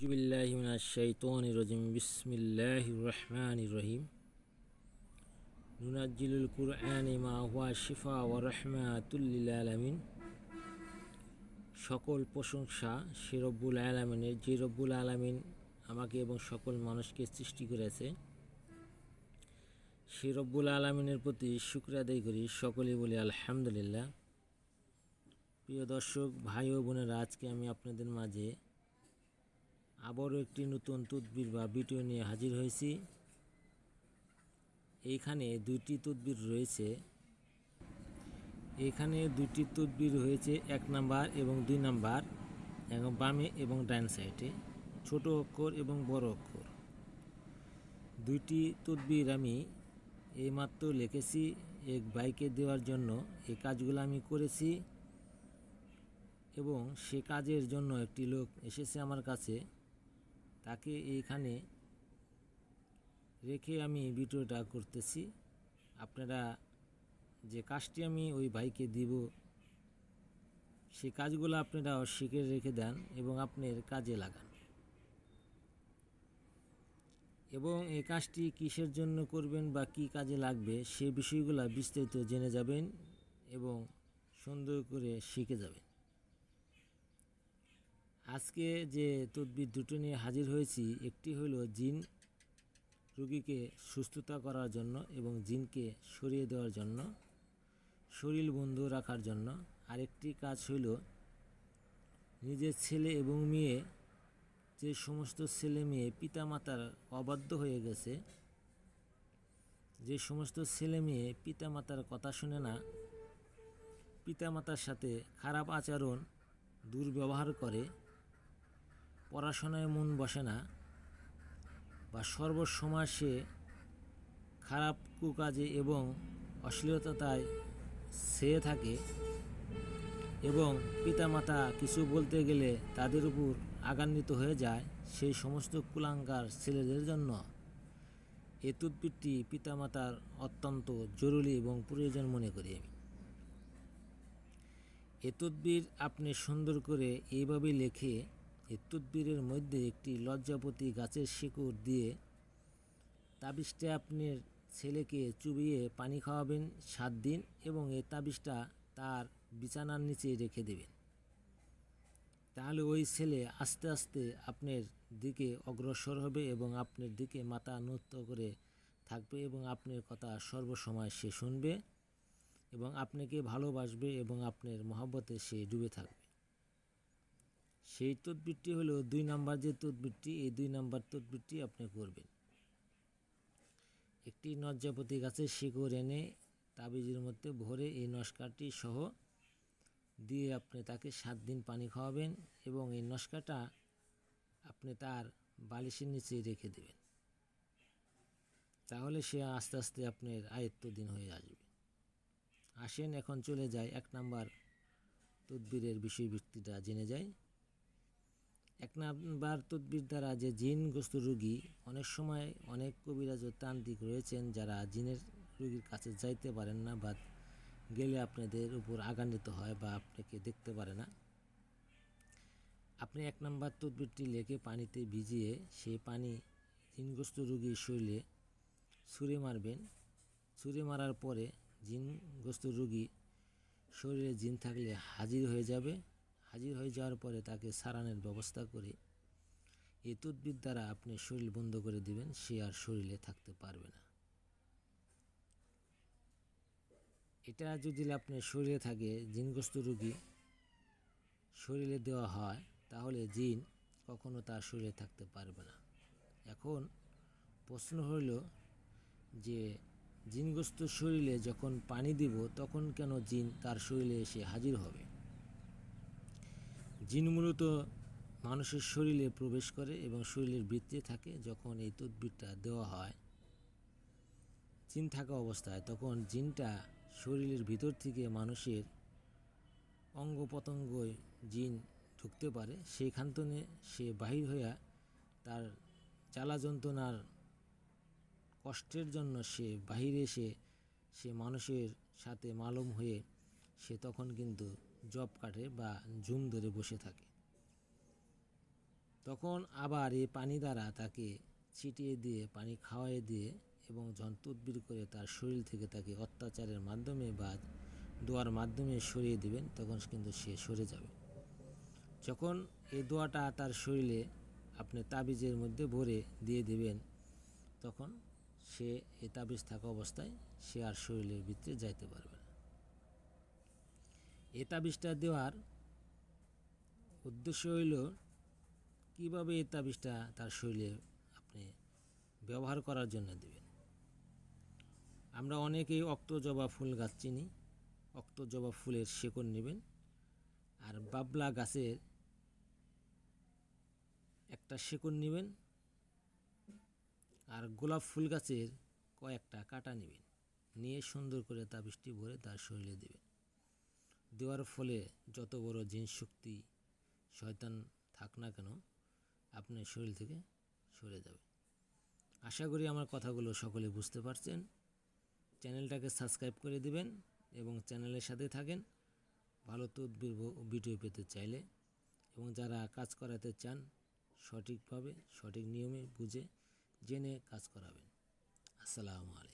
জুবিল্লাহি মিনাশ শাইতানির রাজিম। বিসমিল্লাহির রহমানির রহিম। নুনাজ্জিলুল কুরআনি মা হুয়া শিফা ওয়া রাহমাতুল লিল আলামিন। সকল প্রশংসা সে রব্বুল আলামিনের, যে রব্বুল আলামিন আমাকে এবং সকল মানুষকে সৃষ্টি করেছে। সে রব্বুল আলামিনের প্রতি শুক্র আদায় করি সকলেই বলি আলহামদুলিল্লাহ। প্রিয় দর্শক, ভাই ও বোনেরা, আজকে আমি আপনাদের মাঝে আবারও একটি নতুন তদবির বা ভিডিও নিয়ে হাজির হয়েছি। এইখানে দুইটি তদবির রয়েছে। এখানে দুইটি তদবির হয়েছে, এক নাম্বার এবং দুই নাম্বার, এবং বামে এবং ডান সাইডে, ছোট অক্ষর এবং বড় অক্ষর। দুইটি তদবির আমি এইমাত্র লিখেছি, এক বাইকে দেওয়ার জন্য এই কাজগুলো আমি করেছি, এবং সে কাজের জন্য একটি লোক এসেছে আমার কাছে। তাকে এইখানে রেখে আমি ভিডিওটা করতেছি। আপনারা যে কাজটি আমি ওই ভাইকে দিব সেই কাজগুলো আপনারা শিখে রেখে দেন এবং আপনার কাজে লাগান। এবং এই কাজটি কিসের জন্য করবেন বা কি কাজে লাগবে সে বিষয়গুলো বিস্তারিত জেনে যাবেন এবং সুন্দর করে শিখে যাবেন। আজকে যে তদবির দুটো নিয়ে হাজির হয়েছি, একটি হলো জিন রুগীকে সুস্থতা করার জন্য এবং জিনকে সরিয়ে দেওয়ার জন্য, শরীর বন্ধ রাখার জন্য। আরেকটি কাজ হইল নিজের ছেলে এবং মেয়ে, যে সমস্ত ছেলে মেয়ে পিতামাতার অবাধ্য হয়ে গেছে, যে সমস্ত ছেলে মেয়ে পিতামাতার কথা শুনে না, পিতামাতার সাথে খারাপ আচরণ, দুর্ব্যবহার করে পড়াশোনায় মন বসে না বা সর্বসময় সে খারাপ কুকাজে এবং অশ্লীলতায় সে থাকে এবং পিতামাতা কিছু বলতে গেলে তাদের উপর আগান্বিত হয়ে যায় সেই সমস্ত কুলাঙ্কার ছেলেদের জন্য। এ তদবিরটি পিতামাতার অত্যন্ত জরুরি এবং প্রয়োজন মনে করি আমি। এ তদবির আপনি সুন্দর করে এইভাবে লেখে এই মধ্যে একটি লজ্জাপতি গাছের শিকড় দিয়ে তাবিজটা আপনার ছেলেকে চুবিয়ে পানি খাওয়াবেন সাত দিন এবং এই তাবিজটা তার বিছানার নিচে রেখে দেবেন। তাহলে ওই ছেলে আস্তে আস্তে আপনার দিকে অগ্রসর হবে এবং আপনার দিকে মাথা নত করে থাকবে এবং আপনার কথা সর্বসময় সে শুনবে এবং আপনাকে ভালোবাসবে এবং আপনার মহব্বতে সে ডুবে থাকবে। সেই তদবিরটি হলো দুই নাম্বার যে তদবিরটি, এই দুই নাম্বার তদবিরটি আপনি করবেন। একটি নজ্জাপতি গাছের শিকড় এনে তাবিজের মধ্যে ভরে এই নস্কারটি সহ দিয়ে আপনি তাকে সাত দিন পানি খাওয়াবেন এবং এই নস্কাটা আপনি তার বালিশের নিচে রেখে দেবেন। তাহলে সে আস্তে আস্তে আপনার আয়ত্ত দিন হয়ে আসবে। আসেন, এখন চলে যায় এক নাম্বার তদবিরের বিষয়বৃত্তিটা জেনে যায় এক নাম্বার তদবির দ্বারা যে জিনগ্রস্ত রুগী, অনেক সময় অনেক কবিরাজ ও তান্ত্রিক রয়েছেন যারা জিনের রুগীর কাছে যাইতে পারেন না বা গেলে আপনাদের উপর আগান্বিত হয় বা আপনাকে দেখতে পারে না। আপনি এক নাম্বার তদবিরটি লেখে পানিতে ভিজিয়ে সেই পানি জিনগ্রস্ত রুগীর শরীরে ছুঁড়ে মারবেন। ছুঁড়ে মারার পরে জিনগ্রস্ত রুগী শরীরে জিন থাকলে হাজির হয়ে যাবে। হাজির হয়ে যাওয়ার পরে তাকে সারানোর ব্যবস্থা করে এই তদবির দ্বারা আপনি শরীর বন্ধ করে দিবেন, সে আর শরীরে থাকতে পারবে না। এটা যদি আপনার শরীরে থাকে, জিনগ্রস্ত রুগী শরীরে দেওয়া হয়, তাহলে জিন কখনো তার শরীরে থাকতে পারবে না। এখন প্রশ্ন হইল যে, জিনগ্রস্ত শরীরে যখন পানি দিব, তখন কেন জিন তার শরীরে এসে হাজির হবে? জিন মূলত মানুষের শরীরে প্রবেশ করে এবং শরীরের বৃত্তে থাকে। যখন এই তদবিরটা দেওয়া হয়, জিন থাকা অবস্থায়, তখন জিনটা শরীরের ভিতর থেকে মানুষের অঙ্গ প্রত্যঙ্গয় জিন ঢুকতে পারে। সেইখান থেকে সে বাহির হইয়া তার জ্বালা যন্ত্রণার কষ্টের জন্য সে বাহিরে এসে সে মানুষের সাথে মালুম হয়ে সে তখন কিন্তু জব কাটে বা ঝুম ধরে বসে থাকে। তখন আবার এই পানি দ্বারা তাকে ছিটিয়ে দিয়ে, পানি খাওয়াই দিয়ে এবং যখন তদবির করে তার শরীর থেকে তাকে অত্যাচারের মাধ্যমে বা দোয়ার মাধ্যমে সরিয়ে দিবেন, তখন কিন্তু সে সরে যাবে। যখন এই দোয়াটা তার শরীরে আপনি তাবিজের মধ্যে ভরে দিয়ে দিবেন, তখন সে এ তাবিজ থাকা অবস্থায় সে আর শরীরের ভিতরে যাইতে পারবে এই তাবিজটা দেওয়ার উদ্দেশ্য হইল কীভাবে এই তাবিজটা তার শরীরে আপনি ব্যবহার করার জন্য দেবেন। আমরা অনেকেই অক্ত জবা ফুল গাছ চিনি, অক্ত জবা ফুলের শেকড় নেবেন আর বাবলা গাছের একটা শেকড় নেবেন আর গোলাপ ফুল গাছের কয়েকটা কাটা নেবেন। নিয়ে সুন্দর করে তাবিজটি ভরে তার শরীরে দেবেন। দেওয়ার ফলে যত বড় জিন শক্তি শয়তান থাক না কেন, আপনার শরীর থেকে সরে যাবে। আশা করি আমার কথাগুলো সকলে বুঝতে পারছেন। চ্যানেলটাকে সাবস্ক্রাইব করে দিবেন এবং চ্যানেলের সাথে থাকেন। ভালো তদবির ভিডিও পেতে চাইলে এবং যারা কাজ করাতে চান, সঠিকভাবে, সঠিক নিয়মে বুঝে, জেনে কাজ করাবেন। আসসালামু আলাইকুম।